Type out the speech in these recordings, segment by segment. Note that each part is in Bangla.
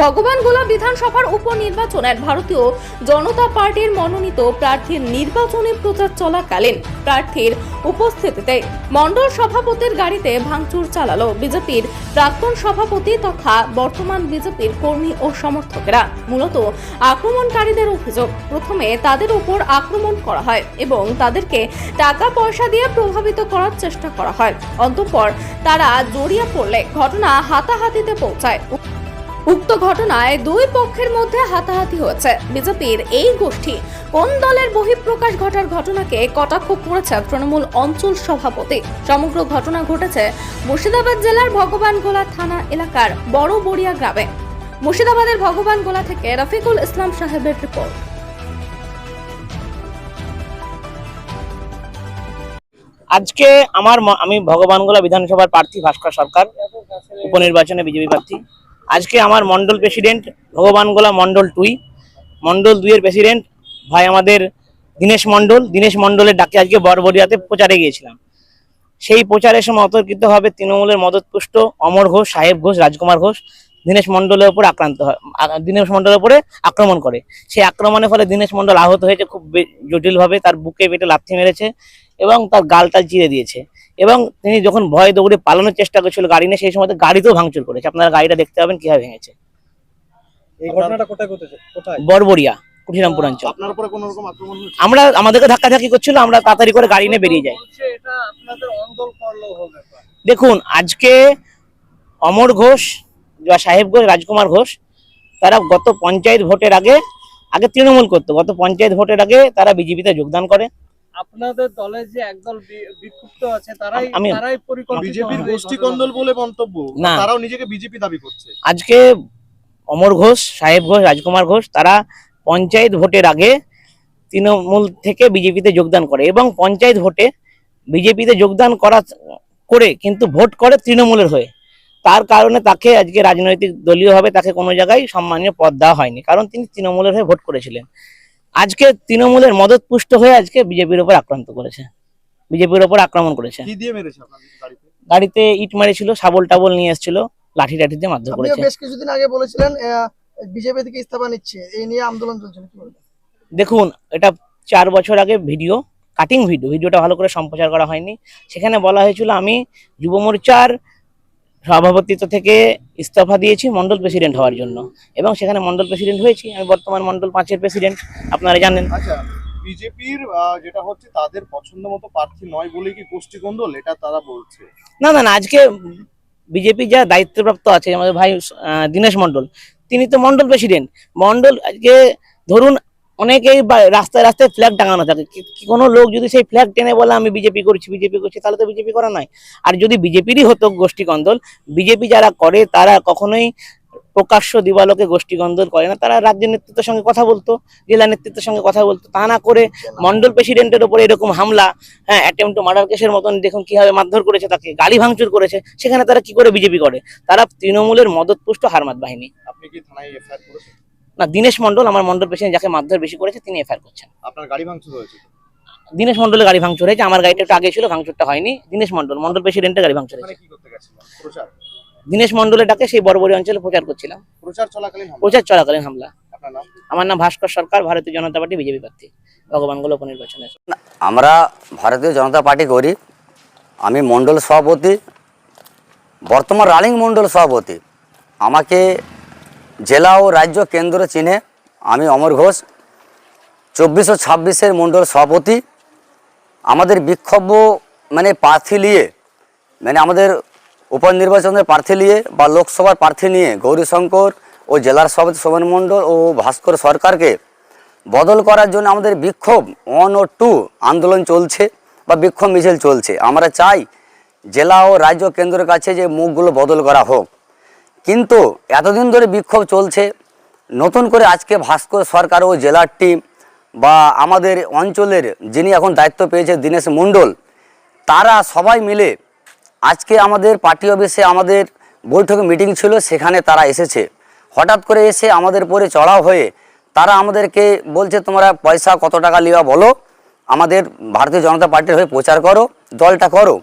ভগবানগোলা বিধানসভার উপনির্বাচনের ভারতীয় জনতা পার্টির মনোনীত প্রার্থীর নির্বাচনী প্রচার চলাকালীন প্রার্থীর উপস্থিতিতে মণ্ডল সভাপতির গাড়িতে ভাঙচুর চালালো বিজেপির প্রাক্তন সভাপতি তথা বর্তমান বিজেপির কর্মী ও সমর্থকেরা। মূলত আক্রমণকারীদের অভিযোগ, প্রথমে তাদের উপর আক্রমণ করা হয় এবং তাদেরকে টাকা পয়সা দিয়ে প্রভাবিত করার চেষ্টা করা হয়। অন্তঃপর তারা জড়িয়ে পড়লে ঘটনা হাতাহাতিতে পৌঁছায়। উক্ত ঘটনায় দুই পক্ষের মধ্যে হাতাহাতি হয়েছে। বিজেপির এই গোষ্ঠী কোন দলের বহিঃপ্রকাশ ঘটার ঘটনাকে কটাক্ষ করেছে তৃণমূল অঞ্চল সভাপতি? সমগ্র ঘটনা ঘটেছে মুর্শিদাবাদ জেলার ভগবানগোলা থানা এলাকার বড় বড়িয়া গ্রামে। মুর্শিদাবাদের ভগবানগোলা থেকে রফিকুল ইসলাম সাহেবের রিপোর্ট। আজকে আমার আমি ভগবানগোলা বিধানসভার প্রার্থী ভাস্কর সরকার, উপনির্বাচনে বিজেপি প্রার্থী। আজকে আমার মন্ডল প্রেসিডেন্ট ভগবানগোলা মন্ডল টুই মন্ডল দুইয়ের প্রেসিডেন্ট ভাই আমাদের দীনেশ মন্ডল। দীনেশ মন্ডলের ডাকে আজকে বরবরিয়াতে প্রচারে গিয়েছিলাম। সেই প্রচারের সময় অতর্কিতভাবে তৃণমূলের মদতপুষ্ট অমর ঘোষ, সাহেব ঘোষ, রাজকুমার ঘোষ। দীনেশ মন্ডলের উপর আক্রান্ত হয় দীনেশ মন্ডলের উপরে আক্রমণ করে। সেই আক্রমণের ফলে দীনেশ মন্ডল আহত হয়েছে খুব জটিলভাবে। তার বুকে পেটে লাথি মেরেছে এবং তার গালটা চিরে দিয়েছে। এবং তিনি যখন ভয়ে দৌড়ে পালানোর চেষ্টা করছিল গাড়ি নিয়ে সেই সময় তো গাড়িতেও ভাঙচুর করেছে। আপনারা গাড়িটা দেখতে পাবেন কীভাবে ভেঙেছে। এই ঘটনাটা কোথায় কোথায়? বরবরিয়া কুঠিরামপুর অঞ্চল। আপনার উপরে কোনো রকম আক্রমণ আমরা আমাদেরকে ধাক্কাধাক্কি করছিল আমরা তাড়াতাড়ি করে গাড়ি নিয়ে বেরিয়ে যাই। এটা আপনাদের অন্দল করল হবে দেখুন আজকে অমর ঘোষ বা সাহেব ঘোষ রাজকুমার ঘোষ তারা গত পঞ্চায়েত ভোটের আগে আগে তৃণমূল করতো। গত পঞ্চায়েত ভোটের আগে তারা বিজেপিতে যোগদান করে। আপনাদের দলে যে একদল বিক্ষুব্ধ আছে তারাই তারাই পরিকল্পিত বিজেপির গোষ্ঠী কন্দল বলে মন্তব্য তারাও নিজেকে বিজেপি দাবি করছে। আজকে অমর ঘোষ সাহেব ঘোষ রাজকুমার ঘোষ তারা পঞ্চায়েত ভোটের আগে তৃণমূল থেকে বিজেপিতে যোগদান করে এবং পঞ্চায়েত ভোটে বিজেপিতে যোগদান করা করে কিন্তু ভোট করে তৃণমূলের হয়ে। তার কারণে তাকে আজকে রাজনৈতিক দলীয়ভাবে তাকে কোনো জায়গায় সম্মানীয় পদ দেওয়া হয়নি। কারণ তিনি তৃণমূলের হয়ে ভোট করেছিলেন। আজকে তৃণমূলের মদতপুষ্ট হয়ে আজকে বিজেপির উপর আক্রান্ত করেছে। বিজেপির উপর আক্রমণ করেছে। কি দিয়ে মেরেছে আপনাদের গাড়িতে? গাড়িতে ইট মারিছিল সাবল টাবল নিয়ে এসেছিল লাঠি টাঠি দিয়ে মারধর করেছে। বেশ কিছুদিন আগে বলেছিলেন বিজেপি থেকে ইস্তফা নিচ্ছে। এই নিয়ে আন্দোলন চলছিল কি বলবেন? দেখুন এটা চার বছর আগে ভিডিও কাটিং ভিডিও ভিডিওটা ভালো করে সম্প্রচার করা হয়নি। সেখানে বলা হয়েছিল আমি যুব মোর্চার সভাপতিত্ব থেকে ইস্তফা দিয়েছি মন্ডল প্রেসিডেন্ট হওয়ার জন্য। এবং সেখানে মন্ডল প্রেসিডেন্ট হয়েছি আমি বর্তমান মন্ডল পাঁচের প্রেসিডেন্ট আপনারা জানেন। আচ্ছা বিজেপির যেটা হচ্ছে তাদের পছন্দ মতো প্রার্থী নয় বলে কি গোষ্ঠী এটা তারা বলছে। না না না আজকে বিজেপি যা দায়িত্বপ্রাপ্ত আছে আমাদের ভাই দীনেশ মন্ডল তিনি তো মন্ডল প্রেসিডেন্ট। মন্ডল আজকে ধরুন অনেকেই রাস্তায় রাস্তায় ফ্ল্যাগ টাঙানো থাকে। কোনো লোক যদি সেই ফ্ল্যাগ টেনে বলে, আমি বিজেপি করছি বিজেপি করছি, তাহলে তো বিজেপি করা নয়। আর যদি বিজেপিরই হতো গোষ্ঠী কন্দল বিজেপি যারা করে, তারা কখনোই প্রকাশ্য দিবালোকে গোষ্ঠী কন্দল করে না। তারা রাজ্য নেতৃত্বের সঙ্গে কথা বলতো, জেলা নেতৃত্বের সঙ্গে কথা বলতো। তা না করে মন্ডল প্রেসিডেন্টের ওপরে এরকম হামলা হ্যাঁ অ্যাটেম্প টু মার্ডার কেসের মতন দেখুন কীভাবে মারধর করেছে তাকে গাড়ি ভাঙচুর করেছে, সেখানে তারা কি করে বিজেপি করে? তারা তৃণমূলের মদতপুষ্ট হারমাত বাহিনী। আপনি কি থানায় এফআইআর করেছেন? না দীনেশ মন্ডল আমার মন্ডল প্রেসিডেন্ট যাকে মারধর বেশি করেছে তিনি এফআইআর করছেন। আপনার গাড়ি ভাঙচুর হয়েছে দীনেশ মন্ডলের গাড়ি ভাঙচুর হয়েছে আমার গাড়িটা একটু আগে ছিল ভাঙচুরটা হয়নি। দীনেশ মন্ডল মন্ডল প্রেসিডেন্টের গাড়ি ভাঙচুর ওখানে হয়েছে। কি করতে গেছিলেন প্রচার? দীনেশ মন্ডলের ডাকে সেই বড়বড়ি অঞ্চলে প্রচার করছিলাম। প্রচার চলাকালীন হামলা। প্রচার চলাকালীন হামলা। আপনার নাম? আমার নাম ভাস্কর সরকার ভারতীয় জনতা পার্টি বিজেপি প্রার্থী। ভগবানগুলো উপনির্বাচনে। আমরা ভারতীয় জনতা পার্টি করি আমি মণ্ডল সভাপতি বর্তমান রানিং মণ্ডল সভাপতি। আমাকে জেলা ও রাজ্য কেন্দ্র চিনে আমি অমর ঘোষ, চব্বিশশো ছাব্বিশের মণ্ডল সভাপতি। আমাদের বিক্ষোভ মানে প্রার্থী নিয়ে মানে আমাদের উপনির্বাচনের প্রার্থী নিয়ে বা লোকসভার প্রার্থী নিয়ে গৌরীশঙ্কর ও জেলার সভাপতি শোভন মণ্ডল ও ভাস্কর সরকারকে বদল করার জন্য আমাদের বিক্ষোভ ওয়ান ও টু আন্দোলন চলছে বা বিক্ষোভ মিছিল চলছে। আমরা চাই জেলা ও রাজ্য কেন্দ্রের কাছে যে মুখগুলো বদল করা হোক। কিন্তু এতদিন ধরে বিক্ষোভ চলছে। নতুন করে আজকে ভাস্কর সরকার ও জেলার টিম বা আমাদের অঞ্চলের যিনি এখন দায়িত্ব পেয়েছে দীনেশ মণ্ডল, তারা সবাই মিলে আজকে আমাদের পার্টি অফিসে আমাদের বৈঠকে মিটিং ছিল, সেখানে তারা এসেছে। হঠাৎ করে এসে আমাদের পরে চড়াও হয়ে তারা আমাদেরকে বলছে, তোমরা পয়সা কত টাকা লিবা বলো? আমাদের ভারতীয় জনতা পার্টির হয়ে প্রচার করো, দলটা করো।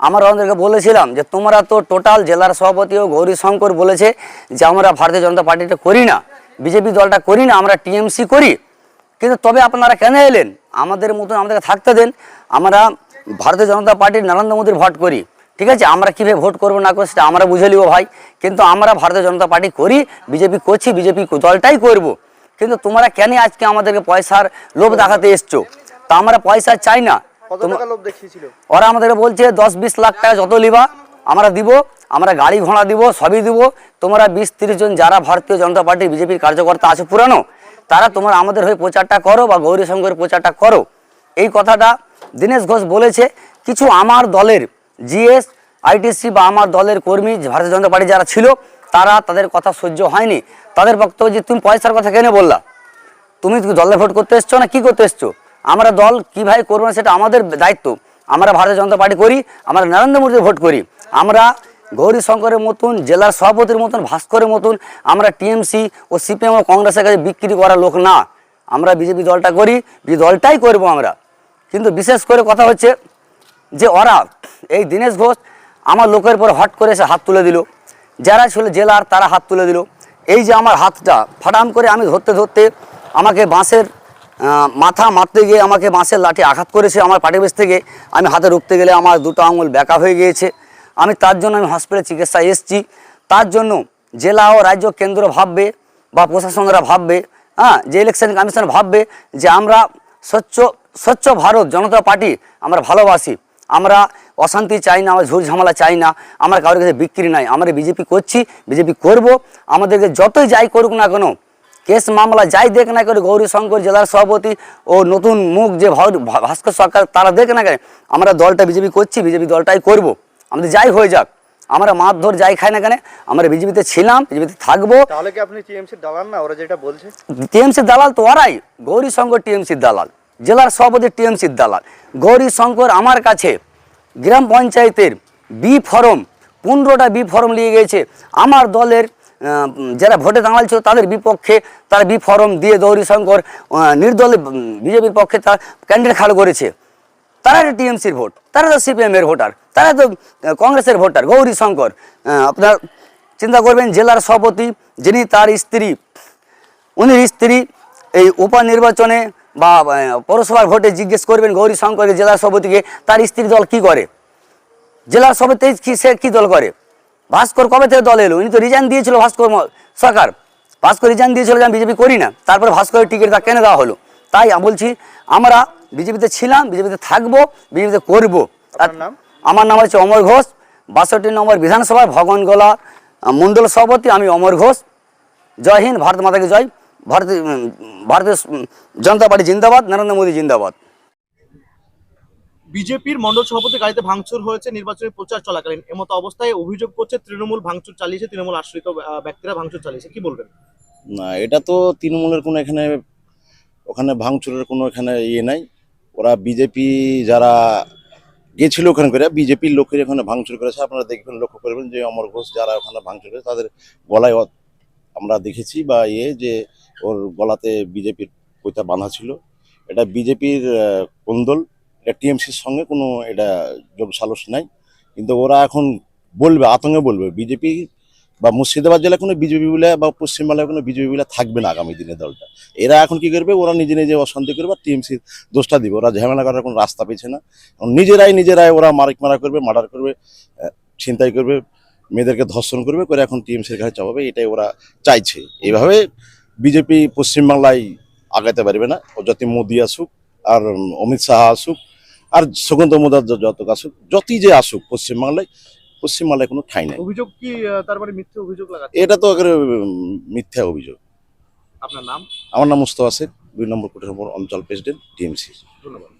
আমরা ওনাদেরকে বলেছিলাম যে, তোমরা তো টোটাল জেলার সভাপতি ও গৌরী শঙ্কর বলেছে যে, আমরা ভারতীয় জনতা পার্টিটা করি না। বিজেপি দলটা করি না, আমরা টিএমসি করি। কিন্তু তবে আপনারা কেন এলেন? আমাদের মতন আমাদেরকে থাকতে দেন। আমরা ভারতীয় জনতা পার্টির নরেন্দ্র মোদীর ভোট করি। ঠিক আছে? আমরা কীভাবে ভোট করব না করব সেটা আমরা বুঝে নিব ভাই। কিন্তু আমরা ভারতীয় জনতা পার্টি করি, বিজেপি করছি, বিজেপি দলটাই করব। কিন্তু তোমরা কেন আজকে আমাদেরকে পয়সার লোভ দেখাতে এসছো? তা আমরা পয়সা চাই না। ওরা আমাদের বলছে দশ বিশ লাখ টাকা যত লিবা আমরা দিব আমরা গাড়ি ঘোড়া দিব সবই দিব। তোমরা বিশ তিরিশ জন যারা ভারতীয় জনতা পার্টি বিজেপির কার্যকর্তা আছে পুরানো তারা তোমরা আমাদের হয়ে প্রচারটা করো বা গৌরী শঙ্করের প্রচারটা করো। এই কথাটা দীনেশ ঘোষ বলেছে। কিছু আমার দলের জিএস আইটিসি বা আমার দলের কর্মী ভারতীয় জনতা পার্টি যারা ছিল তারা তাদের কথা সহ্য হয়নি। তাদের বক্তব্য যে তুমি পয়সার কথা কেন বললা? তুমি দলে ভোট করতে এসছো না কি করতে এসছো? আমরা দল কীভাবে করব না সেটা আমাদের দায়িত্ব। আমরা ভারতীয় জনতা পার্টি করি, আমরা নরেন্দ্র মোদীর ভোট করি। আমরা গৌরী শঙ্করের মতন, জেলার সভাপতির মতন, ভাস্করের মতন, আমরা টিএমসি ও সিপিএম ও কংগ্রেসের কাছে বিক্রি করা লোক না। আমরা বিজেপি দলটা করি দলটাই করব আমরা। কিন্তু বিশেষ করে কথা হচ্ছে যে ওরা, এই দীনেশ ঘোষ আমার লোকের পর হট করে এসে হাত তুলে দিল। যারা ছিল জেলার তারা হাত তুলে দিল। এই যে আমার হাতটা, ফাটাম করে আমি ধরতে ধরতে আমাকে বাঁশের মাথা মারতে গিয়ে আমাকে বাঁশের লাঠি আঘাত করেছে আমার পাটি বেশ থেকে। আমি হাতে রুখতে গেলে আমার দুটো আঙুল ব্যাকা হয়ে গিয়েছে। আমি তার জন্য আমি হসপিটালে চিকিৎসায় এসেছি। তার জন্য জেলা ও রাজ্য কেন্দ্র ভাববে বা প্রশাসনরা ভাববে হ্যাঁ যে ইলেকশন কমিশন ভাববে যে আমরা স্বচ্ছ স্বচ্ছ ভারত, জনতা পার্টি আমরা ভালোবাসি। আমরা অশান্তি চাই না, আমরা ঝুট ঝামেলা চাই না, আমরা কারোর কাছে বিক্রি নাই। আমরা বিজেপি করছি বিজেপি করব। আমাদেরকে যতই যাই করুক না কেন কেস মামলা যাই দেখ না করে গৌরী শঙ্কর জেলার সভাপতি ও নতুন মুখ যে ভাস্কর সরকার তারা দেখ না কেন আমরা দলটা বিজেপি করছি বিজেপি দলটাই করব। আমাদের যাই হয়ে যাক আমরা মারধর যাই খাই না কেন আমরা বিজেপিতে ছিলাম বিজেপিতে থাকব। তাহলে কি আপনি টিএমসি দালান না? ওরা যেটা বলছে। টিএমসির দালাল তো ওরাই গৌরী শঙ্কর টিএমসির দালাল জেলার সভাপতি টিএমসির দালাল। গৌরী শঙ্কর আমার কাছে গ্রাম পঞ্চায়েতের বি ফরম পনেরোটা বি ফরম নিয়ে গেছে আমার দলের যারা ভোটে দাঁড়াল ছিল তাদের বিপক্ষে তারা বি ফরম দিয়ে গৌরী শঙ্কর নির্দলে বিজেপির পক্ষে তার ক্যান্ডিডেট খাড় করেছে। তারা তো টিএমসির ভোট, তারা তো সিপিএম এর ভোটার, তারা তো কংগ্রেসের ভোটার, গৌরী শঙ্কর। আপনার চিন্তা করবেন, জেলার সভাপতি যিনি তার স্ত্রী, উনি স্ত্রী এই উপনির্বাচনে বা পৌরসভার ভোটে জিজ্ঞেস করবেন গৌরী শঙ্করকে, জেলার সভাপতিকে, তার স্ত্রী দল কি করে? জেলার সভাপতি সে কি দল করে? ভাস্কর কবে থেকে দল এলো? উনি তো রিজাইন দিয়েছিল ভাস্কর সরকার। ভাস্কর রিজাইন দিয়েছিল যে আমি বিজেপি করি না। তারপরে ভাস্করের টিকিট তা কেন দেওয়া হলো? তাই আমি বলছি আমরা বিজেপিতে ছিলাম বিজেপিতে থাকব বিজেপিতে করব? আমার নাম হচ্ছে অমর ঘোষ। বাষট্টি নম্বর বিধানসভার ভগবানগোলা আহ, মণ্ডল সভাপতি আমি অমর ঘোষ। জয় হিন্দ ভারত মাতাকে জয়। ভারতীয় ভারতীয় জনতা পার্টি জিন্দাবাদ নরেন্দ্র মোদী জিন্দাবাদ। বিজেপির মন্ডল সভাপতি গাড়িতে ভাঙচুর হয়েছে, নির্বাচনী প্রচার চলাকালীন। এমতো অবস্থায় অভিযোগ করছে, তৃণমূল ভাঙচুর চালিয়েছে, তৃণমূল আশ্রিত ব্যক্তিরা ভাঙচুর চালিয়েছে। কি বলবেন? না, এটা তো তৃণমূলের কোনো এখানে, ওখানে ভাঙচুরের কোনো এখানে ইয়ে নাই। ওরা বিজেপি যারা গেছিল ওখানে করে, বিজেপির লোকের এখানে ভাঙচুর করেছে। আপনারা দেখবেন, লক্ষ্য করবেন যে অমর ঘোষ যারা ওখানে ভাঙচুর করেছে, তাদের গলায় আমরা দেখেছি বা ইয়ে যে ওর গলাতে বিজেপির পৈতা বাঁধা ছিল। এটা বিজেপির কোন্দল। এটা টিএমসির সঙ্গে কোনো এটা যোগ সালস নাই। কিন্তু ওরা এখন বলবে, আতঙ্কে বলবে, বিজেপি বা মুর্শিদাবাদ জেলায় কোনো বিজেপি বলে বা পশ্চিমবাংলায় কোনো বিজেপি বলে থাকবে না আগামী দিনে দলটা। এরা এখন কি করবে? ওরা নিজে নিজে অশান্তি করবে আর টিএমসির দোষটা দিবে। ওরা ঝামেলা করার কোনো রাস্তা পেয়েছে না। নিজেরাই নিজেরাই ওরা মারিক মারা করবে, মার্ডার করবে ছিনতাই করবে, মেয়েদেরকে ধর্ষণ করবে করে এখন টিএমসির ঘাড়ে চাপাবে, এটাই ওরা চাইছে। এইভাবে বিজেপি পশ্চিমবাংলায় আগাতে পারবে না। ও যাতে মোদি আসুক আর অমিত শাহ আসুক আর সুগন্ধ মোদার যত আসুক যতই যে আসুক পশ্চিমবাংলায় পশ্চিমবাংলায় কোনো ঠাঁই নাই। অভিযোগ কি তারপরে তার মানে মিথ্যে অভিযোগ লাগা এটা তো একেবারে মিথ্যা অভিযোগ। আপনার নাম? আমার নাম মুস্তফা শেখ দুই নম্বর কোটের অঞ্চল প্রেসিডেন্ট টিএমসি। ধন্যবাদ।